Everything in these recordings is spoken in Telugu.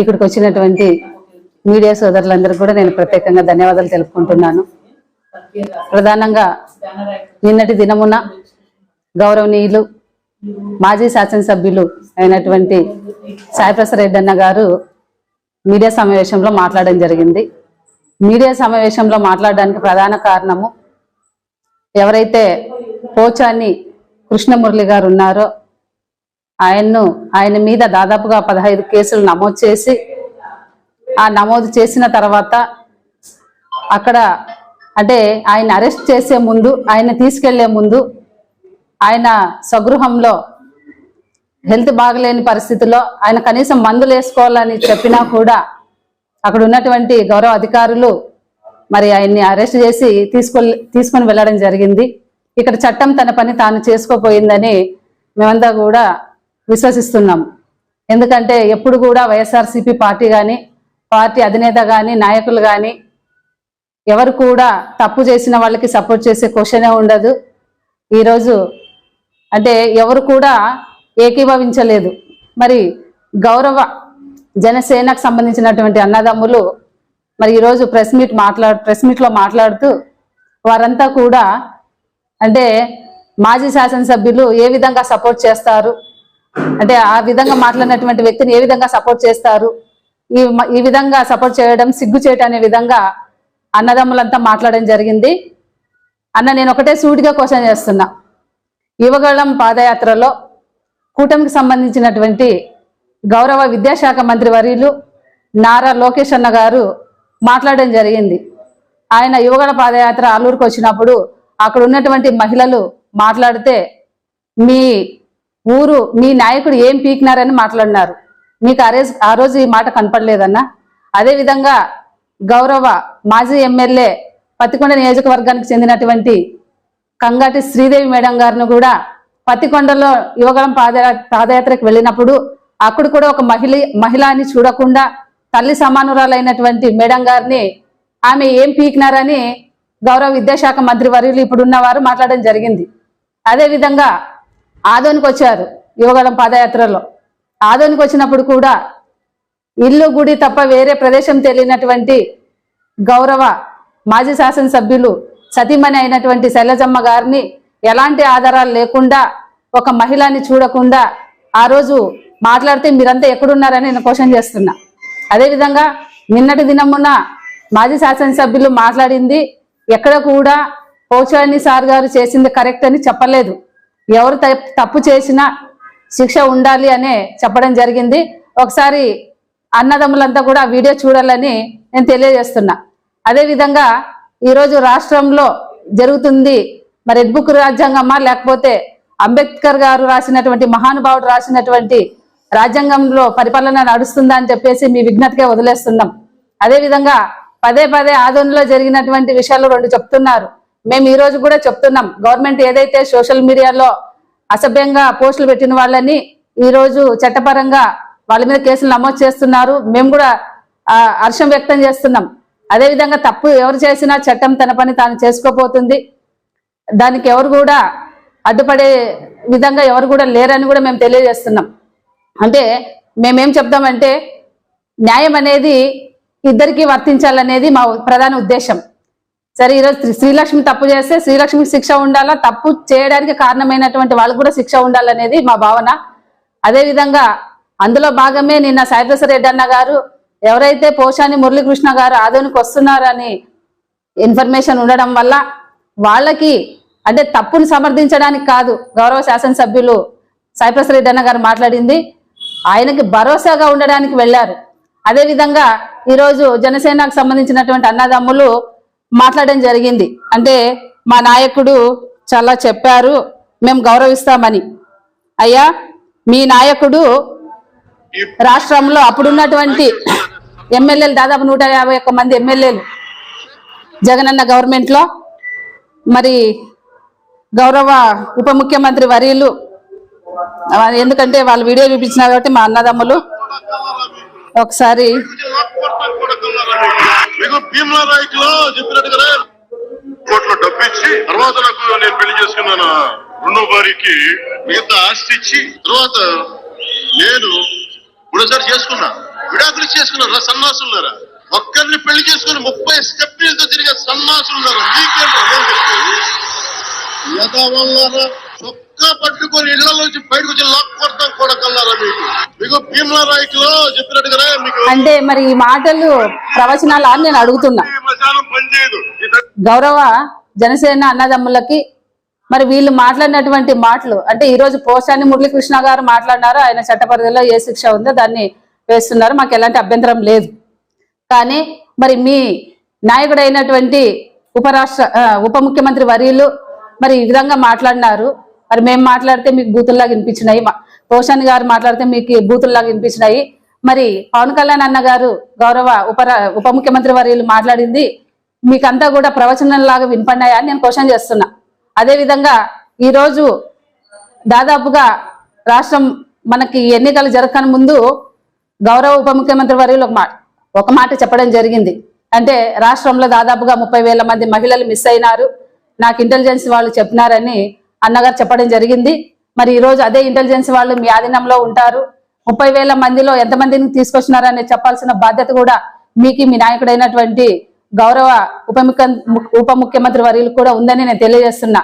ఇక్కడికి వచ్చినటువంటి మీడియా సోదరులందరికీ కూడా నేను ప్రత్యేకంగా ధన్యవాదాలు తెలుపుకుంటున్నాను. ప్రధానంగా నిన్నటి దినమున గౌరవనీయులు మాజీ శాసనసభ్యులు అయినటువంటి సాయిప్రసాద్ రెడ్డి అన్న గారు మీడియా సమావేశంలో మాట్లాడడం జరిగింది. మీడియా సమావేశంలో మాట్లాడడానికి ప్రధాన కారణము ఎవరైతే పోచాని కృష్ణమురళి గారు ఉన్నారో ఆయన్ను ఆయన మీద దాదాపుగా పదహైదు కేసులు నమోదు చేసి ఆ నమోదు చేసిన తర్వాత అక్కడ అంటే ఆయన అరెస్ట్ చేసే ముందు ఆయన తీసుకెళ్ళే ముందు ఆయన స్వగృహంలో హెల్త్ బాగలేని పరిస్థితిలో ఆయన కనీసం మందులు వేసుకోవాలని చెప్పినా కూడా అక్కడ ఉన్నటువంటి గౌరవ అధికారులు మరి ఆయన్ని అరెస్ట్ చేసి తీసుకొని తీసుకొని వెళ్ళడం జరిగింది. ఇక్కడ చట్టం తన పని తాను చేసుకోపోయిందని మేమంతా కూడా విశ్వసిస్తున్నాం ఎందుకంటే ఎప్పుడు కూడా వైఎస్ఆర్సీపీ పార్టీ కానీ పార్టీ అధినేత కానీ నాయకులు కానీ ఎవరు కూడా తప్పు చేసిన వాళ్ళకి సపోర్ట్ చేసే క్వశ్చనే ఉండదు. ఈరోజు అంటే ఎవరు కూడా ఏకీభవించలేదు. మరి గౌరవ జనసేనకు సంబంధించినటువంటి అన్నదమ్ములు మరి ఈరోజు ప్రెస్ మీట్ మాట్లాడు ప్రెస్ మీట్లో మాట్లాడుతూ వారంతా కూడా అంటే మాజీ శాసనసభ్యులు ఏ విధంగా సపోర్ట్ చేస్తారు? అంటే ఆ విధంగా మాట్లాడినటువంటి వ్యక్తిని ఏ విధంగా సపోర్ట్ చేస్తారు? ఈ ఈ విధంగా సపోర్ట్ చేయడం సిగ్గు చేయటం అనే విధంగా అన్నదమ్ములంతా మాట్లాడడం జరిగింది. అన్న నేను ఒకటే సూటిగా క్వశ్చన్ చేస్తున్నా. యువగళం పాదయాత్రలో కూటమికి సంబంధించినటువంటి గౌరవ విద్యాశాఖ మంత్రి వర్యులు నారా లోకేష్ అన్న గారు మాట్లాడడం జరిగింది. ఆయన యువగళ పాదయాత్ర ఆలూరుకు వచ్చినప్పుడు అక్కడ ఉన్నటువంటి మహిళలు మాట్లాడితే మీ ఊరు మీ నాయకుడు ఏం పీకినారని మాట్లాడినారు. మీకు ఆ రోజు ఆ రోజు ఈ మాట కనపడలేదన్నా? అదేవిధంగా గౌరవ మాజీ ఎమ్మెల్యే పత్తికొండ నియోజకవర్గానికి చెందినటువంటి కంగాటి శ్రీదేవి మేడం గారిని కూడా పత్తికొండలో యువగలం పాద పాదయాత్రకు వెళ్ళినప్పుడు అక్కడ కూడా ఒక మహిళ మహిళని చూడకుండా తల్లి సమానురాలైనటువంటి మేడం గారిని ఆమె ఏం పీకినారని గౌరవ విద్యాశాఖ మంత్రి వర్యులు ఇప్పుడున్న వారు మాట్లాడడం జరిగింది. అదేవిధంగా ఆదోనికి వచ్చారు యువగలం పాదయాత్రలో. ఆదోనికి వచ్చినప్పుడు కూడా ఇల్లు గుడి తప్ప వేరే ప్రదేశం తెలియనటువంటి గౌరవ మాజీ శాసనసభ్యులు సతీమణి అయినటువంటి శైలజమ్మ గారిని ఎలాంటి ఆధారాలు లేకుండా ఒక మహిళని చూడకుండా ఆ రోజు మాట్లాడితే మీరంతా ఎక్కడున్నారని నేను క్వశ్చన్ చేస్తున్నా. అదేవిధంగా నిన్నటి దినమున మాజీ శాసనసభ్యులు మాట్లాడింది ఎక్కడ కూడా పోచాని సార్ గారు చేసింది కరెక్ట్ అని చెప్పలేదు. ఎవరు తప్- తప్పు చేసినా శిక్ష ఉండాలి అనే చెప్పడం జరిగింది. ఒకసారి అన్నదమ్ములంతా కూడా వీడియో చూడాలని నేను తెలియజేస్తున్నా. అదేవిధంగా ఈరోజు రాష్ట్రంలో జరుగుతుంది మరి ఎడ్బుక్ రాజ్యాంగమా లేకపోతే అంబేద్కర్ గారు రాసినటువంటి మహానుభావుడు రాసినటువంటి రాజ్యాంగంలో పరిపాలన నడుస్తుందా అని చెప్పేసి మీ విజ్ఞతకే వదిలేస్తున్నాం. అదేవిధంగా పదే పదే ఆదోళనలో జరిగినటువంటి విషయాలు రెండు చెప్తున్నారు. మేము ఈ రోజు కూడా చెప్తున్నాం గవర్నమెంట్ ఏదైతే సోషల్ మీడియాలో అసభ్యంగా పోస్టులు పెట్టిన వాళ్ళని ఈ రోజు చట్టపరంగా వాళ్ళ మీద కేసులు నమోదు చేస్తున్నారు మేము కూడా హర్షం వ్యక్తం చేస్తున్నాం. అదేవిధంగా తప్పు ఎవరు చేసినా చట్టం తన పని తాను చేసుకోపోతుంది దానికి ఎవరు కూడా అడ్డుపడే విధంగా ఎవరు కూడా లేరని కూడా మేము తెలియజేస్తున్నాం. అంటే మేమేం చెప్తామంటే న్యాయం అనేది ఇద్దరికి వర్తించాలనేది మా ప్రధాన ఉద్దేశం. సరే ఈరోజు శ్రీలక్ష్మి తప్పు చేస్తే శ్రీలక్ష్మికి శిక్ష ఉండాలా? తప్పు చేయడానికి కారణమైనటువంటి వాళ్ళకు కూడా శిక్ష ఉండాలనేది మా భావన. అదేవిధంగా అందులో భాగమే నిన్న సాయిప్రసాద్ రెడ్డి అన్న గారు ఎవరైతే పోషాని మురళీకృష్ణ గారు ఆదోనికి వస్తున్నారని ఇన్ఫర్మేషన్ ఉండడం వల్ల వాళ్ళకి అంటే తప్పును సమర్థించడానికి కాదు గౌరవ శాసనసభ్యులు సాయిప్రసాద్ రెడ్డి అన్న గారు మాట్లాడింది. ఆయనకి భరోసాగా ఉండడానికి వెళ్ళారు. అదేవిధంగా ఈరోజు జనసేనకు సంబంధించినటువంటి అన్నదమ్ములు మాట్లాడడం జరిగింది. అంటే మా నాయకుడు చాలా చెప్పారు మేము గౌరవిస్తామని. అయ్యా మీ నాయకుడు రాష్ట్రంలో అప్పుడున్నటువంటి ఎమ్మెల్యేలు దాదాపు నూట యాభై ఒక్క మంది ఎమ్మెల్యేలు. జగనన్న గవర్నమెంట్లో మరి గౌరవ ఉప ముఖ్యమంత్రి వర్యులు. ఎందుకంటే వాళ్ళు వీడియో చూపించినారు కాబట్టి మా అన్నదమ్ములు. ఒకసారి మీకు భీమ్లా రాయట్లో చెప్పినట్టు కదా కోట్ల డబ్బు ఇచ్చి తర్వాత నాకు నేను పెళ్ళి చేసుకున్నాను. రెండో భార్యకి మిగతా ఆస్తి ఇచ్చి తర్వాత నేను మూడోసారి చేసుకున్నా. విడాకులు చేసుకున్నారా సన్నాసులున్నారా ఒక్కరిని పెళ్ళి చేసుకుని ముప్పై స్టెప్లతో తిరిగే సన్నాసులున్నారా మీకేంటారా యథావల్లారా? చొక్కా పట్టుకొని ఇళ్ళలోంచి బయటకు వచ్చి లాక్ కొడతాం కొడకల్లారా మీకు? మీకు భీమలా రాయికులో చెప్పినట్టుగానే మీకు. అంటే మరి ఈ మాటలు ప్రవచనాలా అని నేను అడుగుతున్నా. గౌరవ జనసేన అన్నదమ్ములకి మరి వీళ్ళు మాట్లాడినటువంటి మాటలు అంటే ఈ రోజు పోసాని మురళీకృష్ణ గారు మాట్లాడినారు ఆయన చట్టపరిధిలో ఏ శిక్ష ఉందో దాన్ని వేస్తున్నారు మాకు ఎలాంటి అభ్యంతరం లేదు. కానీ మరి మీ నాయకుడైనటువంటి ఉపరాష్ట్ర ఉప ముఖ్యమంత్రి వర్యులు మరి ఈ విధంగా మాట్లాడినారు. మరి మేము మాట్లాడితే మీకు బూతుల్లాగా వినిపించినాయి. మా- గారు మాట్లాడితే మీకు బూతుల్లాగా వినిపించినాయి. మరి పవన్ కళ్యాణ్ అన్న గారు గౌరవ ఉప ఉప ముఖ్యమంత్రి వర్యులు మాట్లాడింది. మీకంతా కూడా ప్రవచనంలాగా వినపడినాయా అని నేను క్వశ్చన్ చేస్తున్నా. అదేవిధంగా ఈరోజు దాదాపుగా రాష్ట్రం మనకి ఎన్నికలు జరగక ముందు గౌరవ ఉప ముఖ్యమంత్రి వర్యులు ఒక మాట ఒక మాట చెప్పడం జరిగింది. అంటే రాష్ట్రంలో దాదాపుగా ముప్పై వేల మంది మహిళలు మిస్ అయినారు. నాకు ఇంటెలిజెన్స్ వాళ్ళు చెప్పినారని అన్నగారు చెప్పడం జరిగింది. మరి ఈ రోజు అదే ఇంటెలిజెన్స్ వాళ్ళు మీ ఆధీనంలో ఉంటారు. ముప్పై వేల మందిలో ఎంతమందిని తీసుకొచ్చినారని చెప్పాల్సిన బాధ్యత కూడా మీకు మీ నాయకుడైనటువంటి గౌరవ ఉప ఉప ముఖ్యమంత్రి వర్యులు కూడా ఉందని నేను తెలియజేస్తున్నా.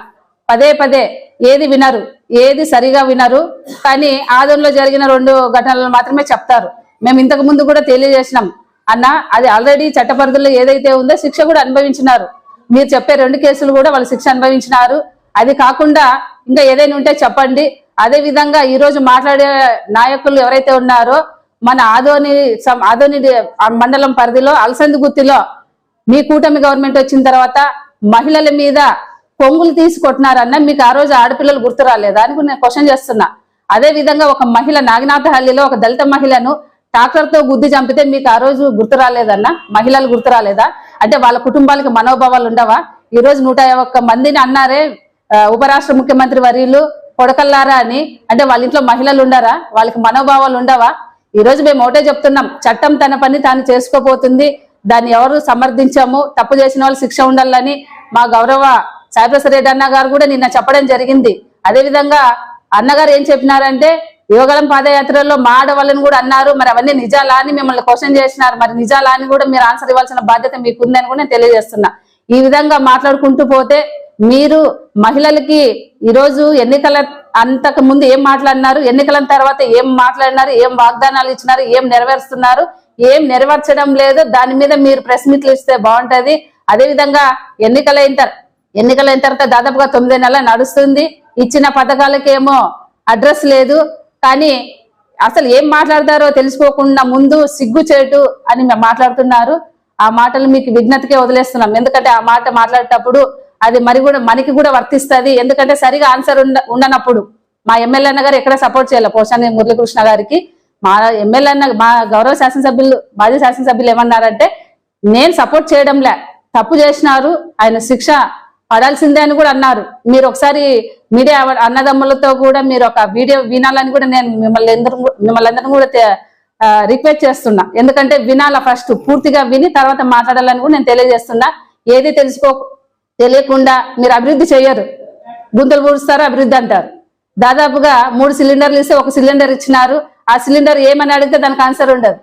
పదే పదే ఏది వినరు ఏది సరిగా వినరు కానీ ఆదంలో జరిగిన రెండు ఘటనలు మాత్రమే చెప్తారు. మేము ఇంతకు ముందు కూడా తెలియజేసినాం. అన్న అది ఆల్రెడీ చట్టపరిధిలో ఏదైతే ఉందో శిక్ష కూడా అనుభవించినారు. మీరు చెప్పే రెండు కేసులు కూడా వాళ్ళు శిక్ష అనుభవించినారు. అది కాకుండా ఇంకా ఏదైనా ఉంటే చెప్పండి. అదే విధంగా ఈ రోజు మాట్లాడే నాయకులు ఎవరైతే ఉన్నారో మన ఆదోని సం- ఆదోని మండలం పరిధిలో అలసందిగుత్తిలో మీ కూటమి గవర్నమెంట్ వచ్చిన తర్వాత మహిళల మీద కొంగులు తీసి కొట్టినారన్న మీకు ఆ రోజు ఆడపిల్లలు గుర్తు రాలేదా అని నేను క్వశ్చన్ చేస్తున్నా. అదే విధంగా ఒక మహిళ నాగనాథహల్లిలో ఒక దళిత మహిళను ట్రాక్టర్తో గుద్ది చంపితే మీకు ఆ రోజు గుర్తు రాలేదన్న? మహిళలు గుర్తు రాలేదా? అంటే వాళ్ళ కుటుంబాలకు మనోభావాలు ఉండవా? ఈ రోజు నూట ఒక్క మందిని అన్నారే ఉపరాష్ట్ర ముఖ్యమంత్రి వర్యులు కొడకల్లారా అని? అంటే వాళ్ళ ఇంట్లో మహిళలు ఉండరా? వాళ్ళకి మనోభావాలు ఉండవా? ఈ రోజు మేము ఒకటే చెప్తున్నాం. చట్టం తన పని తాను చేసుకోబోతుంది. దాన్ని ఎవరు సమర్థించాము తప్పు చేసిన వాళ్ళు శిక్ష ఉండాలని మా గౌరవ సాయిప్రసాద్ రెడ్డి అన్న గారు కూడా నిన్న చెప్పడం జరిగింది. అదే విధంగా అన్నగారు ఏం చెప్పినారంటే యువగలం పాదయాత్రలో మా ఆడవాళ్ళని కూడా అన్నారు. మరి అవన్నీ నిజాలా అని మిమ్మల్ని క్వశ్చన్ చేసినారు. మరి నిజాలా అని కూడా మీరు ఆన్సర్ ఇవ్వాల్సిన బాధ్యత మీకు ఉందని కూడా నేను తెలియజేస్తున్నా. ఈ విధంగా మాట్లాడుకుంటూ పోతే మీరు మహిళలకి ఈరోజు ఎన్నికల అంతకు ముందు ఏం మాట్లాడినారు ఎన్నికల తర్వాత ఏం మాట్లాడినారు ఏం వాగ్దానాలు ఇచ్చినారు ఏం నెరవేరుస్తున్నారు ఏం నెరవేర్చడం లేదు దాని మీద మీరు ప్రెస్ మీట్లు ఇస్తే బాగుంటది. అదేవిధంగా ఎన్నికలైన తర్వాత ఎన్నికలైన తర్వాత దాదాపుగా తొమ్మిది నెలలు నడుస్తుంది. ఇచ్చిన పథకాలకేమో అడ్రస్ లేదు. కానీ అసలు ఏం మాట్లాడతారో తెలుసుకోకుండా ముందు సిగ్గుచేటు అని మాట్లాడుతున్నారు. ఆ మాటలు మీకు విజ్ఞతకే వదిలేస్తున్నాం. ఎందుకంటే ఆ మాట మాట్లాడేటప్పుడు అది మరి కూడా మనకి కూడా వర్తిస్తుంది. ఎందుకంటే సరిగా ఆన్సర్ ఉండ ఉండనప్పుడు మా ఎమ్మెల్యే అన్న గారు ఎక్కడ సపోర్ట్ చేయాలి? పోషాని మురళీకృష్ణ గారికి. మా ఎమ్మెల్యే అన్న మా గౌరవ శాసనసభ్యులు మాజీ శాసనసభ్యులు ఏమన్నారంటే నేను సపోర్ట్ చేయడంలే. తప్పు చేసినారు. ఆయన శిక్ష పడాల్సిందే అని కూడా అన్నారు. మీరు ఒకసారి మీడియా అన్నదమ్ములతో కూడా మీరు ఒక వీడియో వినాలని కూడా నేను మిమ్మల్ని అందరూ మిమ్మల్ని అందరం కూడా రిక్వెస్ట్ చేస్తున్నా. ఎందుకంటే వినాలా ఫస్ట్. పూర్తిగా విని తర్వాత మాట్లాడాలని కూడా నేను తెలియజేస్తున్నా. ఏది తెలుసుకో తెలియకుండా మీరు అభివృద్ధి చేయరు. గుంతలు పూడుస్తారు అభివృద్ధి అంటారు. దాదాపుగా మూడు సిలిండర్లు ఇస్తే ఒక సిలిండర్ ఇచ్చినారు. ఆ సిలిండర్ ఏమని అడిగితే దానికి ఆన్సర్ ఉండదు.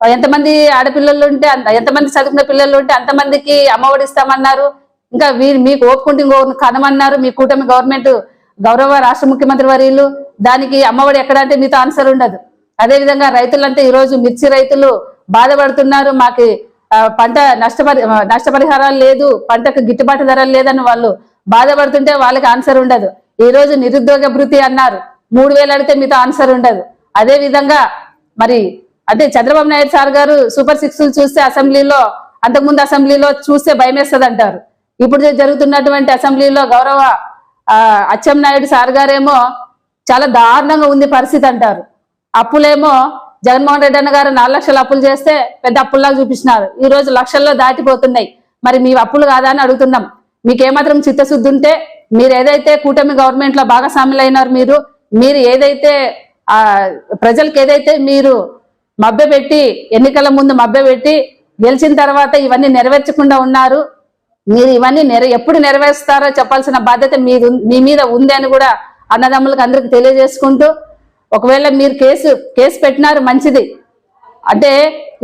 ఎంతమంది ఆడపిల్లలు ఉంటే ఎంతమంది చదువుకున్న పిల్లలు ఉంటే అంతమందికి అమ్మఒడి ఇస్తామన్నారు. ఇంకా వీరు మీకు ఓపుకుంటే కనమన్నారు. మీ కూటమి గవర్నమెంట్ గౌరవ రాష్ట్ర ముఖ్యమంత్రి వర్యులు దానికి అమ్మఒడి ఎక్కడ అంటే మీతో ఆన్సర్ ఉండదు. అదేవిధంగా రైతులంతా ఈరోజు మిర్చి రైతులు బాధపడుతున్నారు. మాకు పంట నష్టపరి నష్టపరిహారాలు లేదు పంటకు గిట్టుబాటు ధరలు లేదని వాళ్ళు బాధపడుతుంటే వాళ్ళకి ఆన్సర్ ఉండదు. ఈ రోజు నిరుద్యోగ భృతి అన్నారు. మూడు వేలు అడితే మీతో ఆన్సర్ ఉండదు. అదే విధంగా మరి అంటే చంద్రబాబు నాయుడు సార్ గారు సూపర్ సిక్స్ చూస్తే అసెంబ్లీలో అంతకుముందు అసెంబ్లీలో చూస్తే భయమేస్తుంది అంటారు ఇప్పుడు జరుగుతున్నటువంటి అసెంబ్లీలో గౌరవ అచ్చెం నాయుడు సార్ గారేమో చాలా దారుణంగా ఉంది పరిస్థితి అంటారు. అప్పులేమో జగన్మోహన్ రెడ్డి అన్న గారు నాలుగు లక్షల అప్పులు చేస్తే పెద్ద అప్పుల్లాగా చూపిస్తున్నారు. ఈ రోజు లక్షల్లో దాటిపోతున్నాయి. మరి మీ అప్పులు కాదా అని అడుగుతున్నాం. మీకు ఏమాత్రం చిత్తశుద్ధి ఉంటే మీరు ఏదైతే కూటమి గవర్నమెంట్లో భాగస్వాములు అయినారు మీరు మీరు ఏదైతే ఆ ప్రజలకు ఏదైతే మీరు మభ్యపెట్టి ఎన్నికల ముందు మభ్యపెట్టి గెలిచిన తర్వాత ఇవన్నీ నెరవేర్చకుండా ఉన్నారు మీరు ఇవన్నీ నెర ఎప్పుడు నెరవేరుస్తారో చెప్పాల్సిన బాధ్యత మీది మీ మీద ఉంది అని కూడా అన్నదమ్ములకు అందరికి తెలియజేసుకుంటూ ఒకవేళ మీరు కేసు కేసు పెట్టినారు మంచిది. అంటే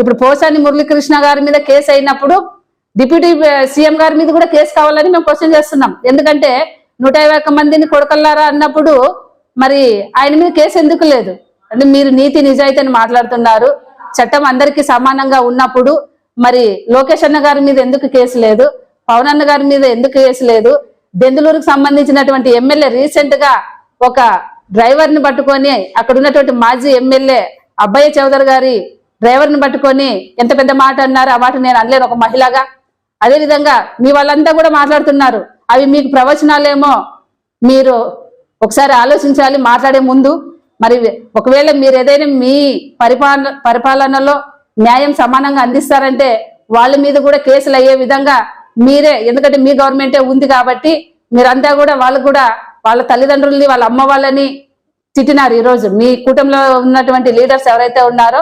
ఇప్పుడు పోసాని మురళీకృష్ణ గారి మీద కేసు అయినప్పుడు డిప్యూటీ సీఎం గారి మీద కూడా కేసు కావాలని మేము క్వశ్చన్ చేస్తున్నాం. ఎందుకంటే నూట మందిని కొడకల్లారా అన్నప్పుడు మరి ఆయన మీద కేసు ఎందుకు లేదు? అంటే మీరు నీతి నిజాయితీని మాట్లాడుతున్నారు. చట్టం అందరికీ సమానంగా ఉన్నప్పుడు మరి లోకేష్ అన్న గారి మీద ఎందుకు కేసు లేదు? పవన్ అన్న గారి మీద ఎందుకు కేసు లేదు? దెందులూరుకు సంబంధించినటువంటి ఎమ్మెల్యే రీసెంట్గా ఒక డ్రైవర్ని పట్టుకొని అక్కడ ఉన్నటువంటి మాజీ ఎమ్మెల్యే అబ్బయ్య చౌదరి గారి డ్రైవర్ని పట్టుకొని ఎంత పెద్ద మాట అన్నారు ఆ మాట నేను అనలేను ఒక మహిళగా. అదే విధంగా మీ వాళ్ళంతా కూడా మాట్లాడుతున్నారు. అవి మీకు ప్రవచనాలేమో మీరు ఒకసారి ఆలోచించాలి మాట్లాడే ముందు. మరి ఒకవేళ మీరు ఏదైనా మీ పరిపాలన పరిపాలనలో న్యాయం సమానంగా అందిస్తారంటే వాళ్ళ మీద కూడా కేసులు అయ్యే విధంగా మీరే ఎందుకంటే మీ గవర్నమెంటే ఉంది కాబట్టి మీరంతా కూడా వాళ్ళు కూడా వాళ్ళ తల్లిదండ్రుల్ని వాళ్ళ అమ్మ వాళ్ళని తిట్టినారు ఈరోజు. మీ కూటమిలో ఉన్నటువంటి లీడర్స్ ఎవరైతే ఉన్నారో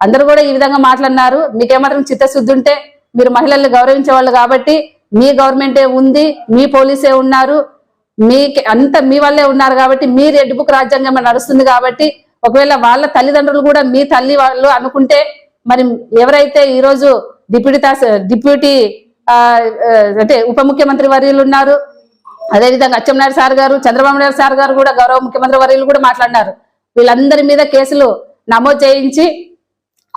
అందరూ కూడా ఈ విధంగా మాట్లాడినారు. మీకేమాత్రం చిత్తశుద్ధి ఉంటే మీరు మహిళల్ని గౌరవించే వాళ్ళు కాబట్టి మీ గవర్నమెంటే ఉంది మీ పోలీసే ఉన్నారు మీ అంత మీ వల్లే ఉన్నారు కాబట్టి మీ రెడ్ బుక్ రాజ్యాంగం నడుస్తుంది కాబట్టి ఒకవేళ వాళ్ళ తల్లిదండ్రులు కూడా మీ తల్లి వాళ్ళు అనుకుంటే మరి ఎవరైతే ఈరోజు డిప్యూటీ డిప్యూటీ అంటే ఉప ముఖ్యమంత్రి వర్యులు ఉన్నారు అదేవిధంగా అచ్చెంనాయుడు సార్ గారు చంద్రబాబు నాయుడు సార్ గారు కూడా గౌరవ ముఖ్యమంత్రి వర్యులు కూడా మాట్లాడినారు. వీళ్ళందరి మీద కేసులు నమోదు చేయించి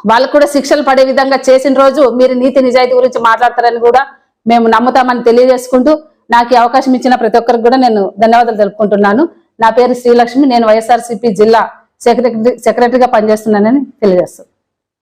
వాళ్ళకు కూడా శిక్షలు పడే విధంగా చేసిన రోజు మీరు నీతి నిజాయితీ గురించి మాట్లాడతారని కూడా మేము నమ్ముతామని తెలియజేసుకుంటూ నాకు అవకాశం ఇచ్చిన ప్రతి ఒక్కరికి కూడా నేను ధన్యవాదాలు తెలుపుకుంటున్నాను. నా పేరు శ్రీలక్ష్మి నేను వైఎస్ఆర్సీపీ జిల్లా సెక్రటరీ సెక్రటరీగా పనిచేస్తున్నానని తెలియజేస్తాను